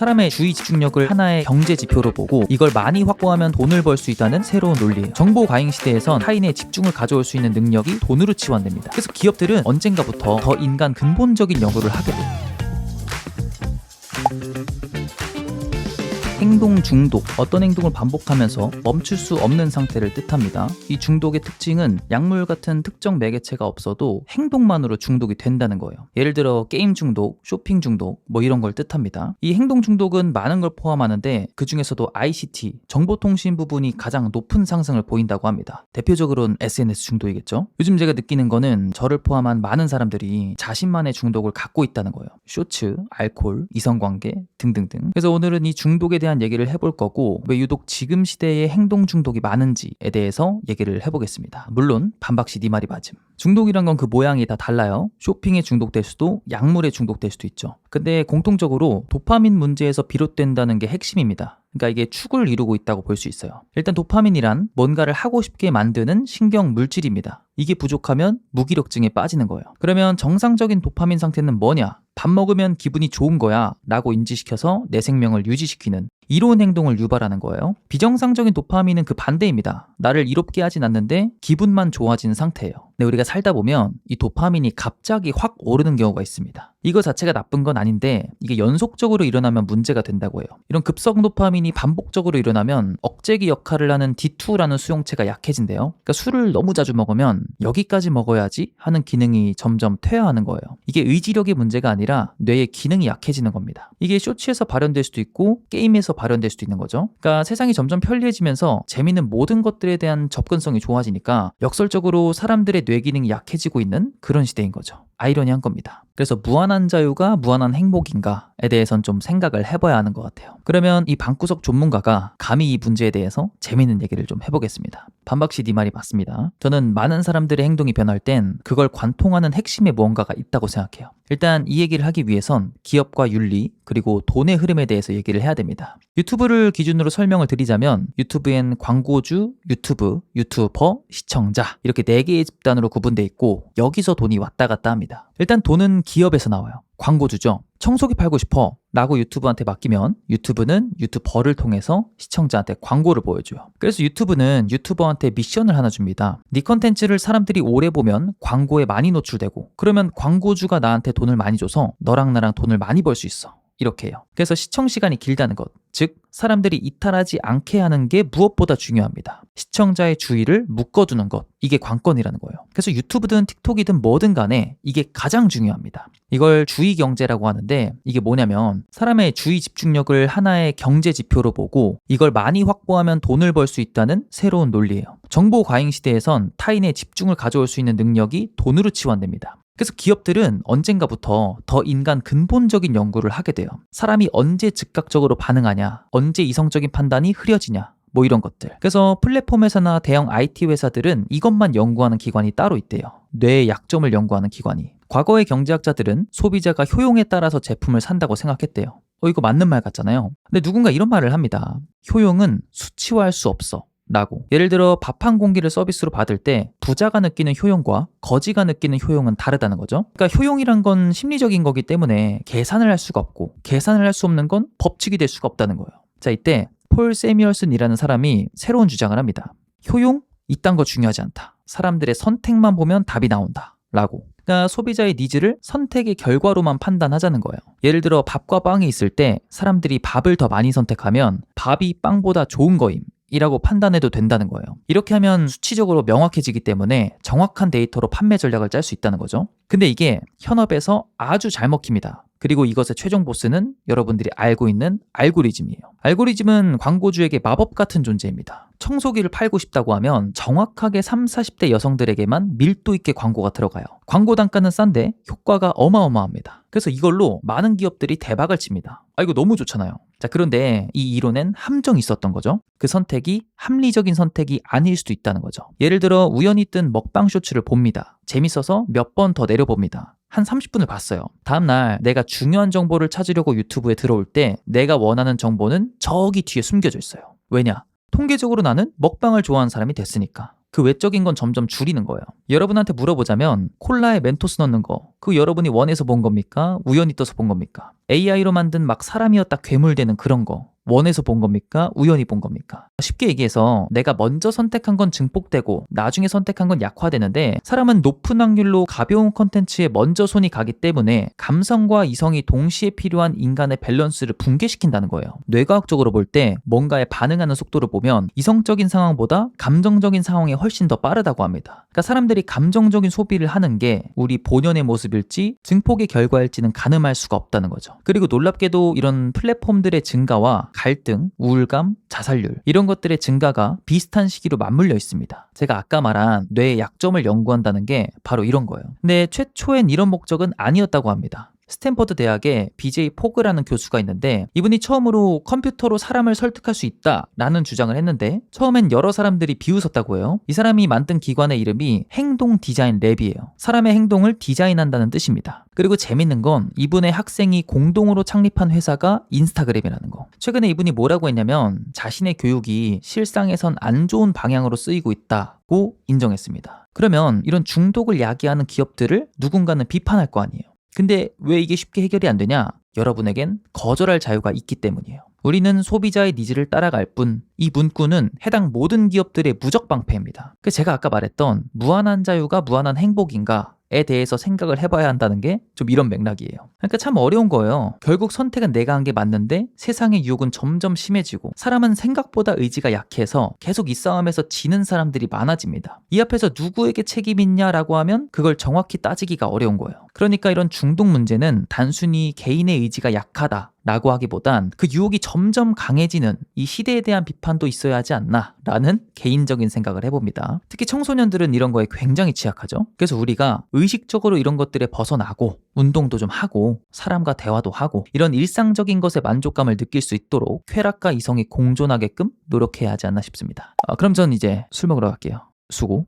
사람의 주의 집중력을 하나의 경제 지표로 보고 이걸 많이 확보하면 돈을 벌 수 있다는 새로운 논리예요. 정보 과잉 시대에선 타인의 집중을 가져올 수 있는 능력이 돈으로 치환됩니다. 그래서 기업들은 언젠가부터 더 인간 근본적인 연구를 하게 돼요. 행동 중독, 어떤 행동을 반복하면서 멈출 수 없는 상태를 뜻합니다. 이 중독의 특징은 약물 같은 특정 매개체가 없어도 행동만으로 중독이 된다는 거예요. 예를 들어 게임 중독, 쇼핑 중독, 뭐 이런 걸 뜻합니다. 이 행동 중독은 많은 걸 포함하는데 그 중에서도 ICT, 정보통신 부분이 가장 높은 상승을 보인다고 합니다. 대표적으로는 SNS 중독이겠죠. 요즘 제가 느끼는 거는 저를 포함한 많은 사람들이 자신만의 중독을 갖고 있다는 거예요. 쇼츠, 알코올, 이성관계 등등등. 그래서 오늘은 이 중독에 대한 얘기를 해볼 거고 왜 유독 지금 시대에 행동 중독이 많은지에 대해서 얘기를 해보겠습니다. 물론 반박시 네 말이 맞음. 중독이란 건 그 모양이 다 달라요. 쇼핑에 중독될 수도 약물에 중독될 수도 있죠. 근데 공통적으로 도파민 문제에서 비롯된다는 게 핵심입니다. 그러니까 이게 축을 이루고 있다고 볼 수 있어요. 일단 도파민이란 뭔가를 하고 싶게 만드는 신경 물질입니다. 이게 부족하면 무기력증에 빠지는 거예요. 그러면 정상적인 도파민 상태는 뭐냐? 밥 먹으면 기분이 좋은 거야 라고 인지시켜서 내 생명을 유지시키는 이로운 행동을 유발하는 거예요. 비정상적인 도파민은 그 반대입니다. 나를 이롭게 하진 않는데 기분만 좋아지는 상태예요. 근데 우리가 살다 보면 이 도파민이 갑자기 확 오르는 경우가 있습니다. 이거 자체가 나쁜 건 아닌데 이게 연속적으로 일어나면 문제가 된다고 해요. 이런 급성 도파민이 반복적으로 일어나면 억제기 역할을 하는 D2라는 수용체가 약해진대요. 그러니까 술을 너무 자주 먹으면 여기까지 먹어야지 하는 기능이 점점 퇴화하는 거예요. 이게 의지력의 문제가 아니라 뇌의 기능이 약해지는 겁니다. 이게 쇼츠에서 발현될 수도 있고 게임에서 발현될 수도 있는 거죠. 그러니까 세상이 점점 편리해지면서 재미있는 모든 것들에 대한 접근성이 좋아지니까 역설적으로 사람들의 뇌 기능이 약해지고 있는 그런 시대인 거죠. 아이러니한 겁니다. 그래서 무한한 자유가 무한한 행복인가에 대해선 좀 생각을 해봐야 하는 것 같아요. 그러면 이 방구석 전문가가 감히 이 문제에 대해서 재미있는 얘기를 좀 해보겠습니다. 반박시 네 말이 맞습니다. 저는 많은 사람들의 행동이 변할 땐 그걸 관통하는 핵심에 무언가가 있다고 생각해요. 일단 이 얘기를 하기 위해선 기업과 윤리 그리고 돈의 흐름에 대해서 얘기를 해야 됩니다. 유튜브를 기준으로 설명을 드리자면 유튜브엔 광고주, 유튜브, 유튜버, 시청자 이렇게 네 개의 집단으로 구분돼 있고 여기서 돈이 왔다 갔다 합니다. 일단 돈은 기업에서 나와요. 광고주죠. 청소기 팔고 싶어 라고 유튜브한테 맡기면 유튜브는 유튜버를 통해서 시청자한테 광고를 보여줘요. 그래서 유튜브는 유튜버한테 미션을 하나 줍니다. 네 컨텐츠를 사람들이 오래 보면 광고에 많이 노출되고 그러면 광고주가 나한테 돈을 많이 줘서 너랑 나랑 돈을 많이 벌 수 있어. 이렇게 해요. 그래서 시청 시간이 길다는 것, 즉 사람들이 이탈하지 않게 하는 게 무엇보다 중요합니다. 시청자의 주의를 묶어두는 것, 이게 관건이라는 거예요. 그래서 유튜브든 틱톡이든 뭐든 간에 이게 가장 중요합니다. 이걸 주의 경제라고 하는데 이게 뭐냐면 사람의 주의 집중력을 하나의 경제 지표로 보고 이걸 많이 확보하면 돈을 벌 수 있다는 새로운 논리예요. 정보 과잉 시대에선 타인의 집중을 가져올 수 있는 능력이 돈으로 치환됩니다. 그래서 기업들은 언젠가부터 더 인간 근본적인 연구를 하게 돼요. 사람이 언제 즉각적으로 반응하냐, 언제 이성적인 판단이 흐려지냐, 뭐 이런 것들. 그래서 플랫폼 회사나 대형 IT 회사들은 이것만 연구하는 기관이 따로 있대요. 뇌의 약점을 연구하는 기관이. 과거의 경제학자들은 소비자가 효용에 따라서 제품을 산다고 생각했대요. 어, 이거 맞는 말 같잖아요. 근데 누군가 이런 말을 합니다. 효용은 수치화할 수 없어. 라고. 예를 들어 밥 한 공기를 서비스로 받을 때 부자가 느끼는 효용과 거지가 느끼는 효용은 다르다는 거죠. 그러니까 효용이란 건 심리적인 거기 때문에 계산을 할 수가 없고 계산을 할 수 없는 건 법칙이 될 수가 없다는 거예요. 자, 이때 폴 세미얼슨이라는 사람이 새로운 주장을 합니다. 효용? 이딴 거 중요하지 않다. 사람들의 선택만 보면 답이 나온다. 라고. 그러니까 소비자의 니즈를 선택의 결과로만 판단하자는 거예요. 예를 들어 밥과 빵이 있을 때 사람들이 밥을 더 많이 선택하면 밥이 빵보다 좋은 거임. 이라고 판단해도 된다는 거예요. 이렇게 하면 수치적으로 명확해지기 때문에 정확한 데이터로 판매 전략을 짤 수 있다는 거죠. 근데 이게 현업에서 아주 잘 먹힙니다. 그리고 이것의 최종 보스는 여러분들이 알고 있는 알고리즘이에요. 알고리즘은 광고주에게 마법 같은 존재입니다. 청소기를 팔고 싶다고 하면 정확하게 3, 40대 여성들에게만 밀도 있게 광고가 들어가요. 광고 단가는 싼데 효과가 어마어마합니다. 그래서 이걸로 많은 기업들이 대박을 칩니다. 아, 이거 너무 좋잖아요. 자, 그런데 이 이론엔 함정이 있었던 거죠. 그 선택이 합리적인 선택이 아닐 수도 있다는 거죠. 예를 들어 우연히 뜬 먹방 쇼츠를 봅니다. 재밌어서 몇 번 더 내려봅니다. 한 30분을 봤어요. 다음날 내가 중요한 정보를 찾으려고 유튜브에 들어올 때 내가 원하는 정보는 저기 뒤에 숨겨져 있어요. 왜냐? 통계적으로 나는 먹방을 좋아하는 사람이 됐으니까. 그 외적인 건 점점 줄이는 거예요. 여러분한테 물어보자면 콜라에 멘토스 넣는 거, 그 여러분이 원해서 본 겁니까? 우연히 떠서 본 겁니까? AI로 만든 막 사람이었다 괴물되는 그런 거. 원해서 본 겁니까? 우연히 본 겁니까? 쉽게 얘기해서 내가 먼저 선택한 건 증폭되고 나중에 선택한 건 약화되는데 사람은 높은 확률로 가벼운 컨텐츠에 먼저 손이 가기 때문에 감성과 이성이 동시에 필요한 인간의 밸런스를 붕괴시킨다는 거예요. 뇌과학적으로 볼 때 뭔가에 반응하는 속도를 보면 이성적인 상황보다 감정적인 상황이 훨씬 더 빠르다고 합니다. 그러니까 사람들이 감정적인 소비를 하는 게 우리 본연의 모습일지 증폭의 결과일지는 가늠할 수가 없다는 거죠. 그리고 놀랍게도 이런 플랫폼들의 증가와 갈등, 우울감, 자살률 이런 것들의 증가가 비슷한 시기로 맞물려 있습니다. 제가 아까 말한 뇌의 약점을 연구한다는 게 바로 이런 거예요. 근데 최초엔 이런 목적은 아니었다고 합니다. 스탠퍼드 대학에 BJ 포그라는 교수가 있는데 이분이 처음으로 컴퓨터로 사람을 설득할 수 있다라는 주장을 했는데 처음엔 여러 사람들이 비웃었다고 해요. 이 사람이 만든 기관의 이름이 행동 디자인 랩이에요. 사람의 행동을 디자인한다는 뜻입니다. 그리고 재밌는 건 이분의 학생이 공동으로 창립한 회사가 인스타그램이라는 거. 최근에 이분이 뭐라고 했냐면 자신의 교육이 실상에선 안 좋은 방향으로 쓰이고 있다고 인정했습니다. 그러면 이런 중독을 야기하는 기업들을 누군가는 비판할 거 아니에요. 근데 왜 이게 쉽게 해결이 안 되냐? 여러분에겐 거절할 자유가 있기 때문이에요. 우리는 소비자의 니즈를 따라갈 뿐, 이 문구는 해당 모든 기업들의 무적 방패입니다. 그 제가 아까 말했던 무한한 자유가 무한한 행복인가? 에 대해서 생각을 해봐야 한다는 게 좀 이런 맥락이에요. 그러니까 참 어려운 거예요. 결국 선택은 내가 한 게 맞는데 세상의 유혹은 점점 심해지고 사람은 생각보다 의지가 약해서 계속 이 싸움에서 지는 사람들이 많아집니다. 이 앞에서 누구에게 책임 있냐라고 하면 그걸 정확히 따지기가 어려운 거예요. 그러니까 이런 중독 문제는 단순히 개인의 의지가 약하다. 라고 하기보단 그 유혹이 점점 강해지는 이 시대에 대한 비판도 있어야 하지 않나 라는 개인적인 생각을 해봅니다. 특히 청소년들은 이런 거에 굉장히 취약하죠. 그래서 우리가 의식적으로 이런 것들에 벗어나고 운동도 좀 하고 사람과 대화도 하고 이런 일상적인 것에 만족감을 느낄 수 있도록 쾌락과 이성이 공존하게끔 노력해야 하지 않나 싶습니다. 아, 그럼 전 이제 술 먹으러 갈게요. 수고.